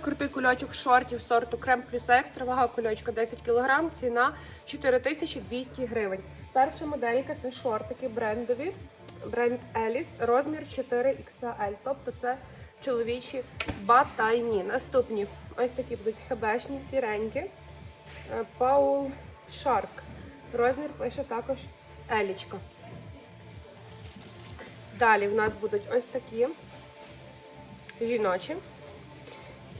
Крутий кульочок шортів сорту Крем плюс екстра, вага кульочка 10 кг, ціна 4200 гривень. Перша моделька це шортики брендові, бренд Еліс, розмір 4XL, тобто це чоловічі батальні. Наступні ось такі будуть хебешні, сіренькі. Е, Паул Шарк. Розмір пише також Елічка. Далі в нас будуть ось такі жіночі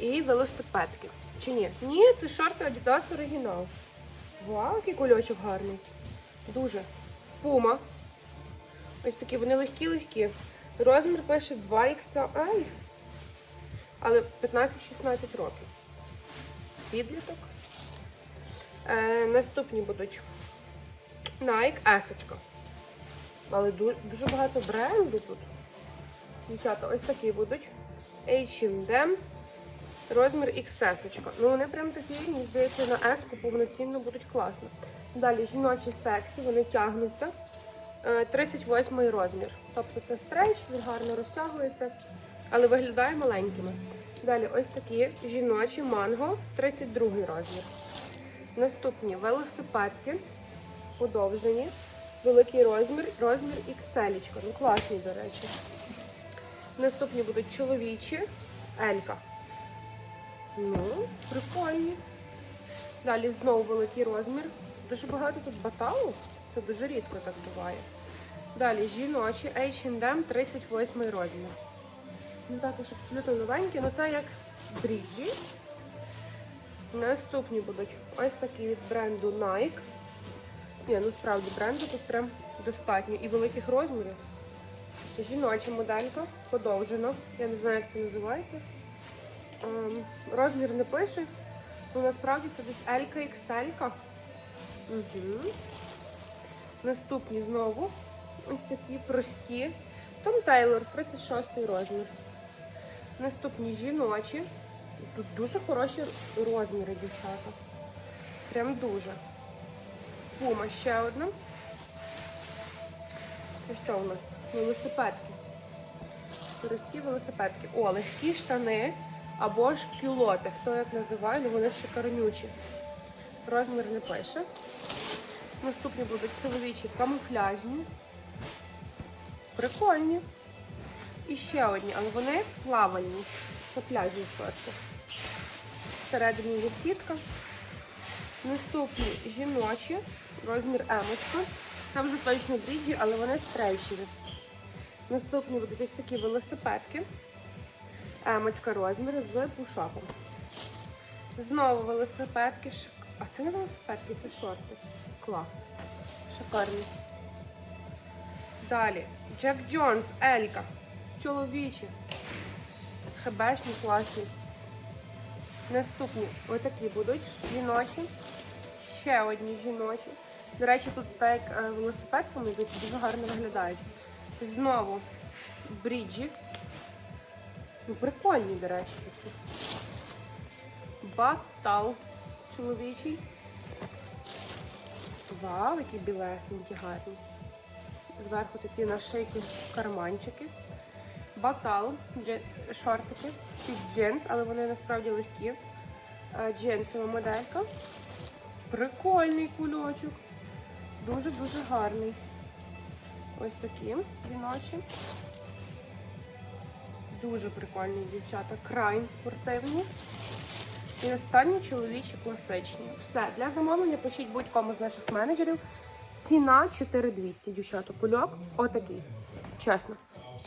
і велосипедки. Чи ні? Ні, це шорти Adidas оригінал. Вау, який кульочок гарний. Дуже. Пума. Ось такі вони легкі-легкі. Розмір пише 2XL. Але 15-16 років. Підліток. Е, наступні будуть Nike есочка. Але дуже багато бренду тут. Дівчата, ось такі будуть. H&M. Розмір XS. Ну вони прям такі, мені здається, на S повноцінно будуть класно. Далі жіночі сексі, вони тягнуться. Е, 38 розмір. Тобто це стрейч, він гарно розтягується, але виглядає маленькими. Далі ось такі жіночі манго, 32 розмір. Наступні велосипедки, подовжені, великий розмір, розмір XL. Ну класні, до речі. Наступні будуть чоловічі, Елька. Ну, прикольні. Далі знову великий розмір. Дуже багато тут баталу. Це дуже рідко так буває. Далі жіночі H&M 38 розмір. Ну також абсолютно новенькі, ну це як бріджі. Наступні будуть ось такі від бренду Nike. Ні, ну справді бренду тут прям достатньо. І великих розмірів. Жіноча моделька, подовжена. Я не знаю, як це називається. Ем, розмір не пише. Ну насправді це десь L-ка, XL-ка. Угу. Наступні знову ось такі прості. Том Тейлор, 36 розмір. Наступні жіночі. Тут дуже хороші розміри, дівчата. Прям дуже. Пума ще одна. Це що у нас? Велосипедки. Прості велосипедки. О, легкі штани або ж кюлоти. Хто як називає, ну вони шикарнючі. Розмір не пише. Наступні будуть чоловічі камуфляжні. Прикольні. І ще одні, але вони плавальні. Це пляжні шорти. Всередині є сітка. Наступні жіночі, розмір емочка. Це вже точно бріджі, але вони стрейчеві. Наступні будуть ось такі велосипедки. Емочка розмір з пушапом. Знову велосипедки. А це не велосипедки, це шорти. Клас. Шикарні. Далі. Джек Джонс, Елька. Чоловічі. Хебешні, класні. Наступні отакі будуть жіночі. Ще одні жіночі. До речі, тут так як е, велосипедками дуже гарно виглядають. Знову бріджі. Ну, прикольні, до речі, такі. Батал чоловічий. Вау, які білесенькі гарні. Зверху такі нашиті карманчики. Батал, шортики під джинс, але вони насправді легкі. Е, Джинсова моделька. Прикольний кульочок. Дуже-дуже гарний. Ось такі жіночі. Дуже прикольні дівчата. Крайн спортивні. І останні чоловічі класичні. Все, для замовлення пишіть будь-кому з наших менеджерів. Ціна 4200, дівчата. Кульок отакий. Чесно.